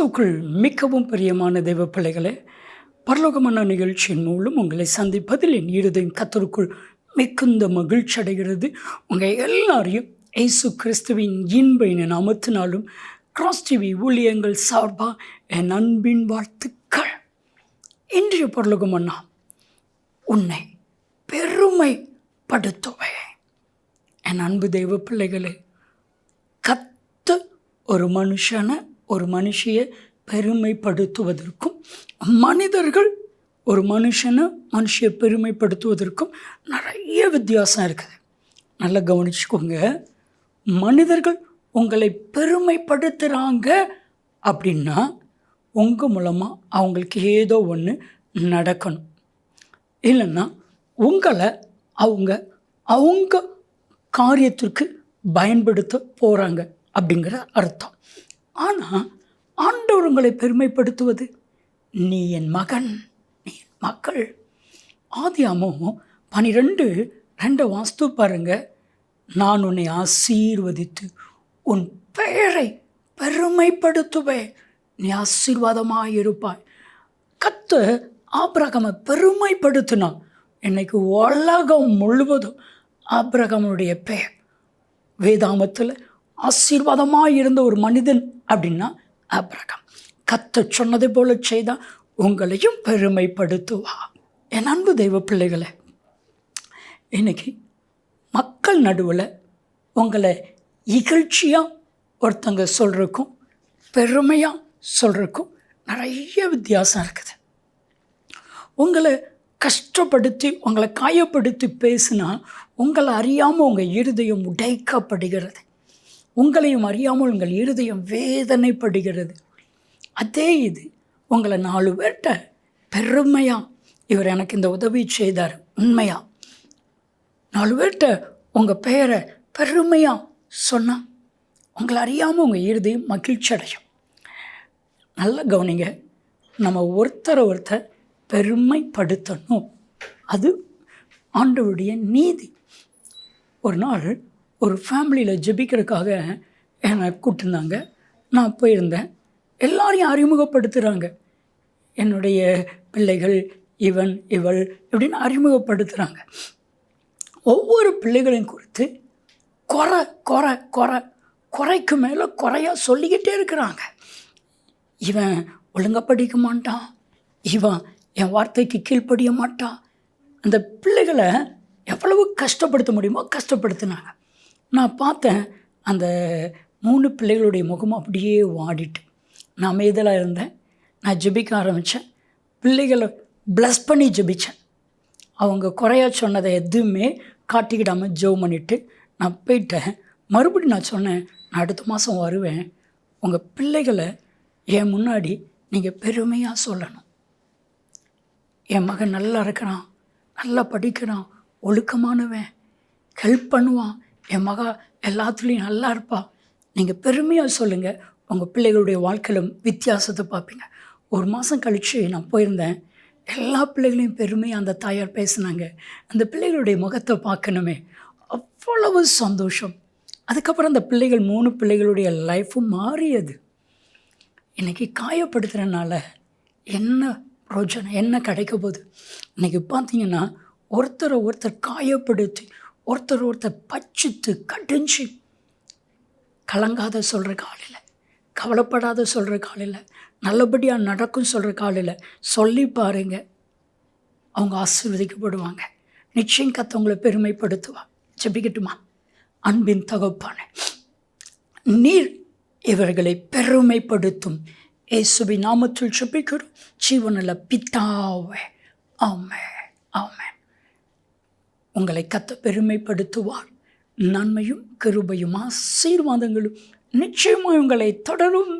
கிறிஸ்துக்குள் மிகவும் பிரியமான தெய்வ பிள்ளைகளே பரலோகமான நிகழ்ச்சியின் மூலம் உங்களை சந்திப்பதில் என் இருதயம் கத்தருக்குள் மிகுந்த மகிழ்ச்சி அடைகிறது. உங்கள் எல்லாரையும் இயேசு கிறிஸ்துவின் இன்பைன நாமத்தினாலும் கிராஸ் டிவி ஊழியங்கள் சார்பாக என் அன்பின் வாழ்த்துக்கள். இன்றைய பரலோகமன்னா உன்னை பெருமைப்படுத்துவேன் என் அன்பு தெய்வ பிள்ளைகளே கத்து ஒரு மனுஷனை ஒரு மனுஷியை பெருமைப்படுத்துவதற்கும் மனிதர்கள் ஒரு மனுஷனை மனுஷியை பெருமைப்படுத்துவதற்கும் நிறைய வித்தியாசம் இருக்குது. நல்லா கவனிச்சுக்கோங்க. மனிதர்கள் உங்களை பெருமைப்படுத்துகிறாங்க அப்படின்னா உங்கள் மூலமாக அவங்களுக்கு ஏதோ ஒன்று நடக்கணும். இல்லைன்னா உங்களை அவங்க அவங்க காரியத்திற்கு பயன்படுத்த போகிறாங்க அப்படிங்கிற அர்த்தம். ஆனால் ஆண்டவர் உங்களை பெருமைப்படுத்துவது. நீ என் மகன் நீ என் மக்கள். ஆதியாமோ பனிரெண்டு ரெண்டை வாஸ்து பாருங்க. நான் உன்னை ஆசீர்வதித்து உன் பெயரை பெருமைப்படுத்துவேன். நீ ஆசீர்வாதமாக இருப்பாய். கத்த ஆபிரகமை பெருமைப்படுத்தினான் இன்னைக்கு உலகம் முழுவதும் ஆபிரகமுடைய பெயர். வேதாமத்தில் ஆசீர்வாதமாக இருந்த ஒரு மனிதன் அப்படின்னா ஆபிரகம். கத்த சொன்னதை போல செய்தால் உங்களையும் பெருமைப்படுத்துவா. என் அன்பு தெய்வ பிள்ளைகளை இன்றைக்கி மக்கள் நடுவில் உங்களை இகழ்ச்சியாக ஒருத்தங்க சொல்கிறக்கும் பெருமையாக சொல்கிறக்கும் நிறைய வித்தியாசம் இருக்குது. உங்களை கஷ்டப்படுத்தி உங்களை காயப்படுத்தி பேசினா உங்களை அறியாமல் உங்கள் இருதயம் உடைக்கப்படுகிறது. உங்களையும் அறியாமல் உங்கள் இருதயம் வேதனைப்படுகிறது. அதே இது உங்களை நாலு பேர்கிட்ட பெருமையாக இவர் எனக்கு இந்த உதவி செய்தார். உண்மையாக நாலு பேர்கிட்ட உங்கள் பெயரை பெருமையாக சொன்னால் உங்களை அறியாமல் உங்கள் இருதயம் மகிழ்ச்சி அடையும் நல்ல கவனிங்க நம்ம ஒருத்தரை ஒருத்தர் பெருமைப்படுத்தணும். அது ஆண்டவருடைய நீதி. ஒரு நாள் ஒரு ஃபேமிலியில் ஜெபிக்கிறதுக்காக என்னை கூப்பிட்டுருந்தாங்க. நான் போயிருந்தேன். எல்லாரையும் அறிமுகப்படுத்துகிறாங்க என்னுடைய பிள்ளைகள் இவன் இவள் இப்படின்னு அறிமுகப்படுத்துகிறாங்க ஒவ்வொரு பிள்ளைகளையும் குறித்து குறை குறை குறை குறைக்கு மேலே குறையாக சொல்லிக்கிட்டே இருக்கிறாங்க. இவன் ஒழுங்காக படிக்க மாட்டான். இவன் என் வார்த்தைக்கு கீழ்ப்படிய மாட்டான். அந்த பிள்ளைகளை எவ்வளவு கஷ்டப்படுத்த முடியுமோ கஷ்டப்படுத்தினாங்க. நான் பார்த்தேன் அந்த மூணு பிள்ளைகளுடைய முகம் அப்படியே வாடிட்டு. நான் அமைதலாக இருந்தேன். நான் ஜெபிக்க ஆரம்பித்தேன் பிள்ளைகளை ப்ளஸ் பண்ணி ஜெபித்தேன் அவங்க குறையா சொன்னதை எதுவுமே காட்டிக்கிடாமல் ஜெபம் பண்ணிவிட்டு நான் போயிட்டேன். மறுபடியும் நான் சொன்னேன் நான் அடுத்த மாதம் வருவேன். உங்கள் பிள்ளைகளை என் முன்னாடி நீங்கள் பெருமையாக சொல்லணும். என் மகன் நல்லா இருக்கிறான் நல்லா படிக்கிறான் ஒழுக்கமானவன் ஹெல்ப் பண்ணுவான் என் மகா எல்லாத்துலேயும் நல்லா இருப்பா. நீங்கள் பெருமையாக சொல்லுங்கள் உங்கள் பிள்ளைகளுடைய வாழ்க்கையில் வித்தியாசத்தை பார்ப்பீங்க. ஒரு மாதம் கழித்து நான் போயிருந்தேன். எல்லா பிள்ளைகளையும் பெருமையாக அந்த தாயார் பேசுனாங்க. அந்த பிள்ளைகளுடைய முகத்தை பார்க்கணுமே. அவ்வளவு சந்தோஷம். அதுக்கப்புறம் அந்த பிள்ளைகள் மூணு பிள்ளைகளுடைய லைஃப்பும் மாறியது. இன்றைக்கி காயப்படுத்துகிறனால என்ன பிரோஜனம் என்ன கிடைக்க போகுது? இன்றைக்கி பார்த்தீங்கன்னா ஒருத்தரை ஒருத்தர் காயப்படுத்தி ஒருத்தர் ஒருத்தர் பச்சித்து கடிஞ்சு கலங்காத சொல்கிற காலையில் கவலைப்படாத சொல்கிற காலையில் நல்லபடியாக நடக்கும் சொல்கிற காலையில் சொல்லி பாருங்க. அவங்க ஆசீர்வதிக்கப்படுவாங்க. நிச்சயம் கத்தவங்களை பெருமைப்படுத்துவா ஜெபிக்கட்டுமா? அன்பின் தகப்பான நீர் இவர்களை பெருமைப்படுத்தும். ஏசுபி நாமத்தில் ஜெபிக்கிறோம். ஜீவனில் பித்தாவே ஆமே ஆமே உங்களை கத்த பெருமைப்படுத்துவார். நன்மையும் கிருபையும் ஆசீர்வாதங்களும் நிச்சயமாக உங்களை தொடரும்.